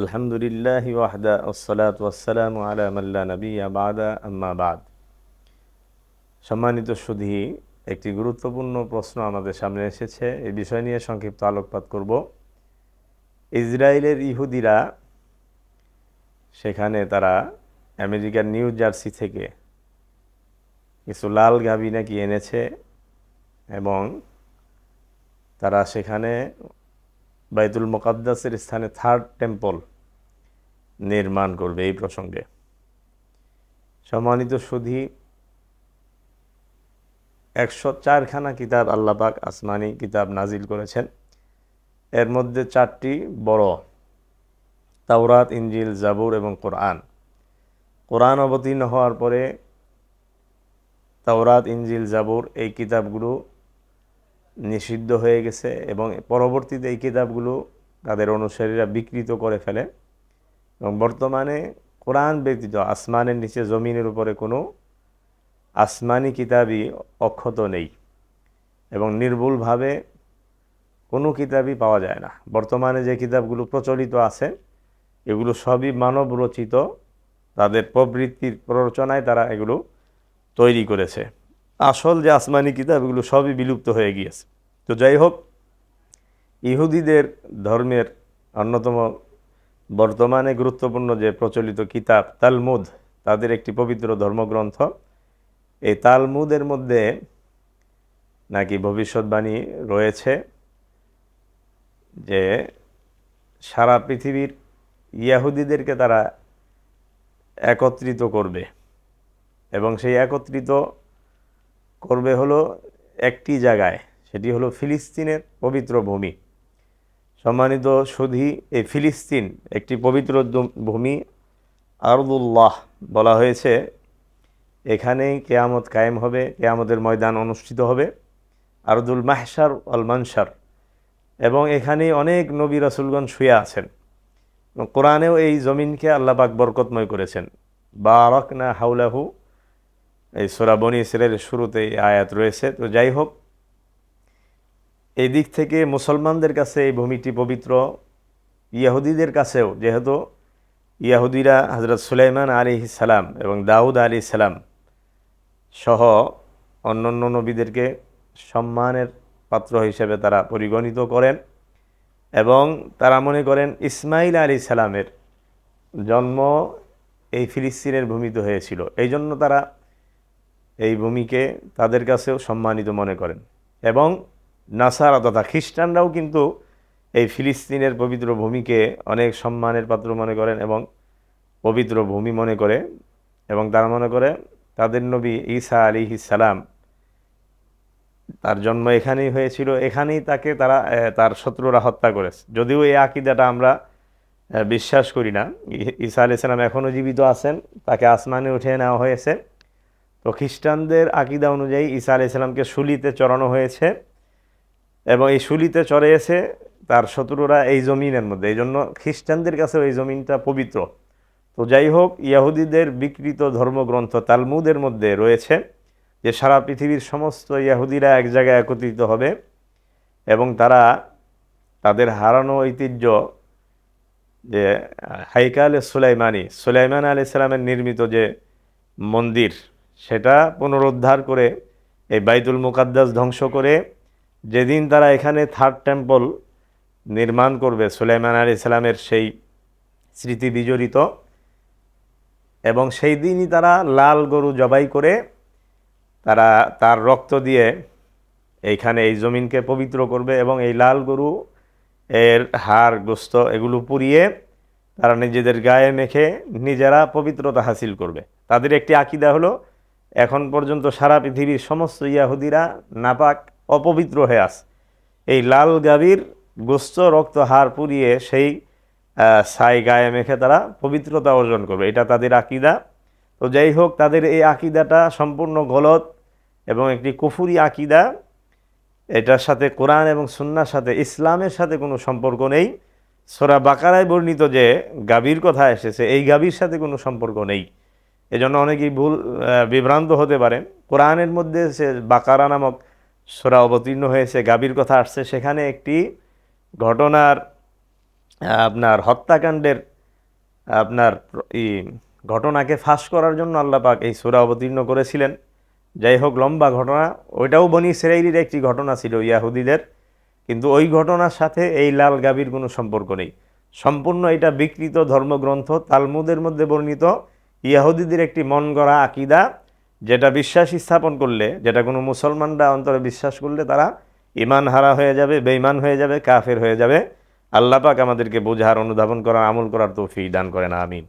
আলহামদুলিল্লাহ ওয়াহদা ওসলাত ওয়াসালাম আলা নবী আবাদা আম্মা বাদ। সম্মানিত সুধী, একটি গুরুত্বপূর্ণ প্রশ্ন আমাদের সামনে এসেছে। এই বিষয় নিয়ে সংক্ষিপ্ত আলোকপাত করব। ইসরায়েলের ইহুদিরা, সেখানে তারা আমেরিকার নিউ জার্সি থেকে কিছু লাল গাবি নাকি এনেছে এবং তারা সেখানে বাইতুল মোকাদ্দাসের স্থানে থার্ড টেম্পল নির্মাণ করবে এই প্রসঙ্গে। সম্মানিত সুধী, একশো চারখানা কিতাব আল্লাপাক আসমানি কিতাব নাজিল করেছেন। এর মধ্যে চারটি বড়, তাওরাত ইঞ্জিল জাবুর এবং কোরআন। কোরআন অবতীর্ণ হওয়ার পরে তাওরাত ইঞ্জিল জাবুর এই কিতাবগুলো নিষিদ্ধ হয়ে গেছে এবং পরবর্তীতে এই কিতাবগুলো তাদের অনুসারীরা বিকৃত করে ফেলে। এবং বর্তমানে কোরআন ব্যতীত আসমানের নিচে জমিনের উপরে কোনো আসমানি কিতাবই অক্ষত নেই এবং নির্ভুলভাবে কোনো কিতাবই পাওয়া যায় না। বর্তমানে যে কিতাবগুলো প্রচলিত আছে, এগুলো সবই মানব রচিত তাদের প্রবৃত্তির প্ররোচনায় তারা এগুলো তৈরি করেছে। আসল যে আসমানি কিতাব, এগুলো সবই বিলুপ্ত হয়ে গিয়েছে। তো যাই হোক, ইহুদিদের ধর্মের অন্যতম বর্তমানে গুরুত্বপূর্ণ যে প্রচলিত কিতাব তালমুদ, তাদের একটি পবিত্র ধর্মগ্রন্থ। এই তালমুদের মধ্যে নাকি ভবিষ্যৎবাণী রয়েছে যে সারা পৃথিবীর ইয়াহুদিদেরকে তারা একত্রিত করবে এবং সেই একত্রিত করবে হলো একটি জায়গায়, সেটি হলো ফিলিস্তিনের পবিত্র ভূমি। সম্মানিত সুধি, এই ফিলিস্তিন একটি পবিত্র ভূমি, আরদুল্লাহ বলা হয়েছে। এখানেই কেয়ামত কায়েম হবে, কেয়ামতের ময়দান অনুষ্ঠিত হবে, আরদুল মাহসার আল মানসার এবং এখানে অনেক নবী রাসুলগণ শুয়ে আছেন। কোরআনেও এই জমিনকে আল্লাপাক বরকতময় করেছেন। বারক না হাউলাহু এই সোরা বনি ইসরের শুরুতে এই আয়াত রয়েছে। তো যাই হোক এই দিক থেকে মুসলমানদের কাছে এই ভূমিটি পবিত্র, ইয়াহুদিদের কাছেও, যেহেতু ইয়াহুদিরা হজরত সুলাইমান আলী সালাম এবং দাউদ আলী সালাম সহ অন্যান্য নবীদেরকে সম্মানের পাত্র হিসেবে তারা পরিগণিত করেন এবং তারা মনে করেন ইসমাইল আলী সালামের জন্ম এই ফিলিস্তিনের ভূমিতে হয়েছিল। এই জন্য তারা এই ভূমিকে তাদের কাছেও সম্মানিত মনে করেন। এবং নাসারা তথা খ্রিস্টানরাও কিন্তু এই ফিলিস্তিনের পবিত্র ভূমিকে অনেক সম্মানের পাত্র মনে করেন এবং পবিত্র ভূমি মনে করে এবং তারা মনে করে তাদের নবী ঈসা আলী সালাম তার জন্ম এখানেই হয়েছিল। এখানেই তাকে তারা তার শত্রুরা হত্যা করেছে। যদিও এই আকিদাটা আমরা বিশ্বাস করি না। ঈসা আলি সালাম এখনও জীবিত আছেন, তাকে আসমানে উঠে নেওয়া হয়েছে। তো খ্রিস্টানদের আকিদা অনুযায়ী ঈসা আলি সালামকে শুলিতে চড়ানো হয়েছে এবং এই শুলিতে চড়িয়েছে তার শত্রুরা এই জমিনের মধ্যে, এই জন্য খ্রিস্টানদের কাছেও এই জমিনটা পবিত্র। তো যাই হোক, ইয়াহুদিদের বিকৃত ধর্মগ্রন্থ তালমুদের মধ্যে রয়েছে যে সারা পৃথিবীর সমস্ত ইয়াহুদিরা এক জায়গায় একত্রিত হবে এবং তারা তাদের হারানো ঐতিহ্য যে হাইকাল সুলাইমানি, সুলাইমান আলি ইসলামের নির্মিত যে মন্দির সেটা পুনরুদ্ধার করে এই বাইতুল মুকাদ্দাস ধ্বংস করে যেদিন তারা এখানে থার্ড টেম্পল নির্মাণ করবে, সুলাইমান আলী ইসলামের সেই স্মৃতি বিজড়িত এবং সেই দিনই তারা লাল গরু জবাই করে তারা তার রক্ত দিয়ে এইখানে এই জমিনকে পবিত্র করবে এবং এই লাল গরু, এর হাড়, গোস্ত এগুলো পুড়িয়ে তারা নিজেদের গায়ে মেখে নিজেরা পবিত্রতা হাসিল করবে। তাদের একটি আকিদা হলো এখন পর্যন্ত সারা পৃথিবীর সমস্ত ইয়াহুদিরা নাপাক, অপবিত্র হয়ে আস এই লাল গাভীর গোস্ত রক্ত হাড় পুড়িয়ে সেই ছাই গায়ে মেখে তারা পবিত্রতা অর্জন করবে। এটা তাদের আকিদা। তো যাই হোক, তাদের এই আকিদাটা সম্পূর্ণ গলত এবং একটি কুফুরি আকিদা। এটার সাথে কোরআন এবং সুন্নার সাথে ইসলামের সাথে কোনো সম্পর্ক নেই। সোরা বাকারায় বর্ণিত যে গাভীর কথা এসেছে, এই গাভীর সাথে কোনো সম্পর্ক নেই। এজন্য অনেকেই ভুল বিভ্রান্ত হতে পারেন কোরআনের মধ্যে সে বাকারা নামক সোরা অবতীর্ণ হয়েছে, গাভীর কথা আসছে, সেখানে একটি ঘটনার, আপনার হত্যাকাণ্ডের, আপনার প্র- ই, ঘটনাকে ফাঁস করার জন্য আল্লাহ পাক এই সোরা অবতীর্ণ করেছিলেন। যাই হোক, লম্বা ঘটনা, ওইটাও বনি সেরাইরির একটি ঘটনা ছিল ইয়াহুদিদের, কিন্তু ওই ঘটনার সাথে এই লাল গাবির কোনো সম্পর্ক নেই। সম্পূর্ণ এটা বিকৃত ধর্মগ্রন্থ, তালমুদের মধ্যে বর্ণিত। ইয়াহুদিদের একটি মন গড়া আকিদা, যেটা বিশ্বাস স্থাপন করলে, যেটা কোনো মুসলমানরা অন্তরে বিশ্বাস করলে তারা ইমান হারা হয়ে যাবে বেইমান হয়ে যাবে, কাফের হয়ে যাবে। আল্লাপাক আমাদেরকে বোঝার, অনুধাবন করার, আমল করার তৌফিক দান করেন, আমিন।